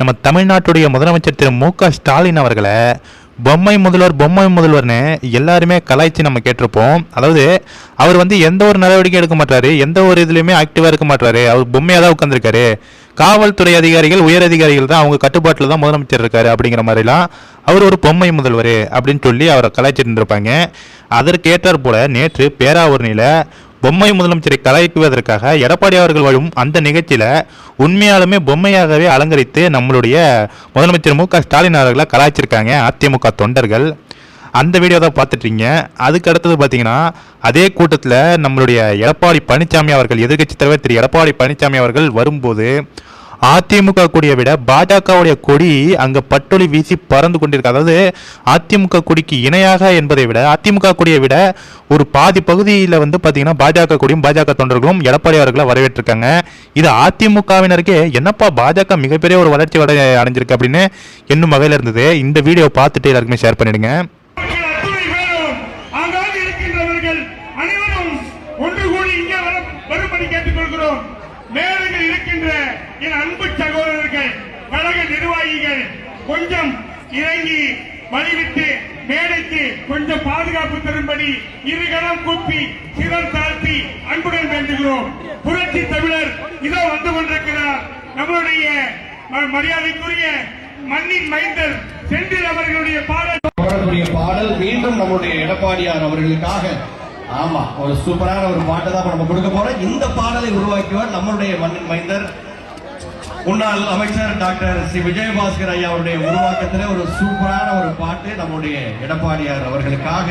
நம்ம தமிழ்நாட்டுடைய முதலமைச்சர் திரு மு க ஸ்டாலின் அவர்களை பொம்மை முதல்வர் பொம்மை முதல்வர்னு எல்லாருமே கலாய்ச்சி நம்ம கேட்டிருப்போம். அதாவது அவர் வந்து எந்த ஒரு நடவடிக்கையும் எடுக்க மாட்டாரு எந்த ஒரு இதுலையுமே ஆக்டிவாக இருக்க மாட்டாரு. அவர் பொம்மையாக தான் உட்காந்துருக்காரு காவல்துறை அதிகாரிகள் உயர் அதிகாரிகள் தான் அவங்க கட்டுப்பாட்டில் தான் முதலமைச்சர் இருக்காரு அப்படிங்கிற மாதிரிலாம் அவர் ஒரு பொம்மை முதல்வர் அப்படின்னு சொல்லி அவரை கலாய்ச்சிட்டு இருந்திருப்பாங்க. அதற்கேற்றார் போல நேற்று பேராவூர்னியில் பொம்மை முதலமைச்சரை கலாய்க்குவதற்காக எடப்பாடி அவர்கள் வரும் அந்த நிகழ்ச்சியில் உண்மையாலுமே பொம்மையாகவே அலங்கரித்து நம்மளுடைய முதலமைச்சர் மு க ஸ்டாலின் அவர்களை கலாய்ச்சிருக்காங்க அதிமுக தொண்டர்கள். அந்த வீடியோ தான் பார்த்துட்டீங்க. அதுக்கு அடுத்தது பார்த்தீங்கன்னா அதே கூட்டத்தில் நம்மளுடைய எடப்பாடி பழனிசாமி அவர்கள் எதிர்க்கட்சி தலைவர் திரு எடப்பாடி பழனிசாமி அவர்கள் வரும்போது அதிமுக கொடியை விட பாஜகவுடைய கொடி அங்க பட்டொலி வீசி பறந்து கொண்டிருக்கு. அதாவது அதிமுக கொடிக்கு இணையாக என்பதை விட அதிமுக கொடியை விட ஒரு பாதி பகுதியில் வந்து பார்த்தீங்கன்னா பாஜக கொடியும் பாஜக தொண்டர்களும் எடப்பாடி அவர்களை வரவேற்றிருக்காங்க. இது அதிமுகவினருக்கே என்னப்பா பாஜக மிகப்பெரிய ஒரு வளர்ச்சி வட அடைஞ்சிருக்கு அப்படின்னு என்னும் வகையில் இருந்தது. இந்த வீடியோ பார்த்துட்டு எல்லாருக்குமே ஷேர் பண்ணிடுங்க. அனைவரும் ஒன்று கூடி இங்கே வரும்படி கேட்டுக்கொள்கிறோம். மேடையில் இருக்கின்ற என் அன்பு சகோதரர்கள் கழக நிர்வாகிகள் கொஞ்சம் இறங்கி வழிவிட்டு மேடைக்கு கொஞ்சம் பாதுகாப்பு தரும்படி இருகணம் கூப்பி சிறர் தாழ்த்தி அன்புடன் வேண்டுகிறோம். புரட்சி தமிழர் இதோ வந்து கொண்டிருக்கிறார். நம்மளுடைய ம- மரியாதைக்குரிய மண்ணின் மைந்தர் செந்தில் அவர்களுடைய பாடல். பாடல் மீண்டும் நம்முடைய எடப்பாடியார் அவர்களுக்காக ஆமா ஒரு சூப்பரான ஒரு பாட்டை தான் நம்ம கொடுக்க போறோம். இந்த பாடலை உருவாக்கியவர் நம்மளுடைய மண்ணின் மைந்தர் முன்னாள் அமைச்சர் டாக்டர் சி. விஜயபாஸ்கர் ஐயா அவருடைய உருவாக்கத்தில் ஒரு சூப்பரான ஒரு பாட்டு நம்முடைய எடப்பாடியார் அவர்களுக்காக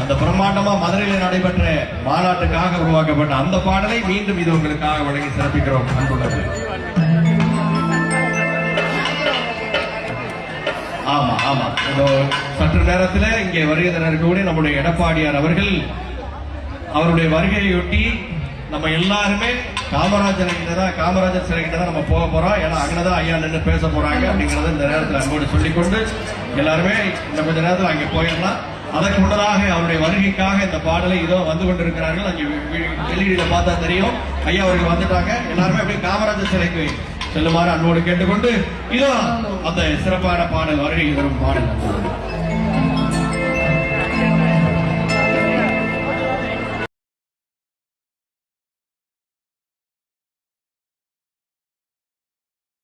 அந்த பிரம்மாண்டமா மதுரையில் நடைபெற்ற மாநாட்டுக்காக உருவாக்கப்பட்ட அந்த பாடலை மீண்டும் இது உங்களுக்காக வழங்கி சிறப்பிக்கிறோம். அன்புள்ளவர்களே. ஆமா ஆமா. இதோ சற்று நேரத்தில் இங்கே வருகை தர இருக்கக்கூடிய நம்முடைய எடப்பாடியார் அவர்கள் அவருடைய வருகையொட்டி நம்ம எல்லாருமே காமராஜர் தான் காமராஜர் சிலை தான் நம்ம போக போறோம். ஏன்னா அங்கதான் ஐயா நின்று பேச போறாங்க அப்படிங்கறத இந்த நேரத்தில் அன்போடு சொல்லிக்கொண்டு எல்லாருமே இந்த கொஞ்ச நேரத்தில் அங்கே போயிடலாம். அதற்கு முன்னதாக அவருடைய வருகைக்காக இந்த பாடலை இதோ வந்து கொண்டிருக்கிறார்கள். அங்கே வெளியீடுல பார்த்தா தெரியும். ஐயா அவர்கள் வந்துட்டாங்க. எல்லாருமே அப்படியே காமராஜர் சிலைக்கு செல்லுமாறு அன்போடு கேட்டுக்கொண்டு இதோ அந்த சிறப்பான பாடல் வருகை வரும் பாடல்.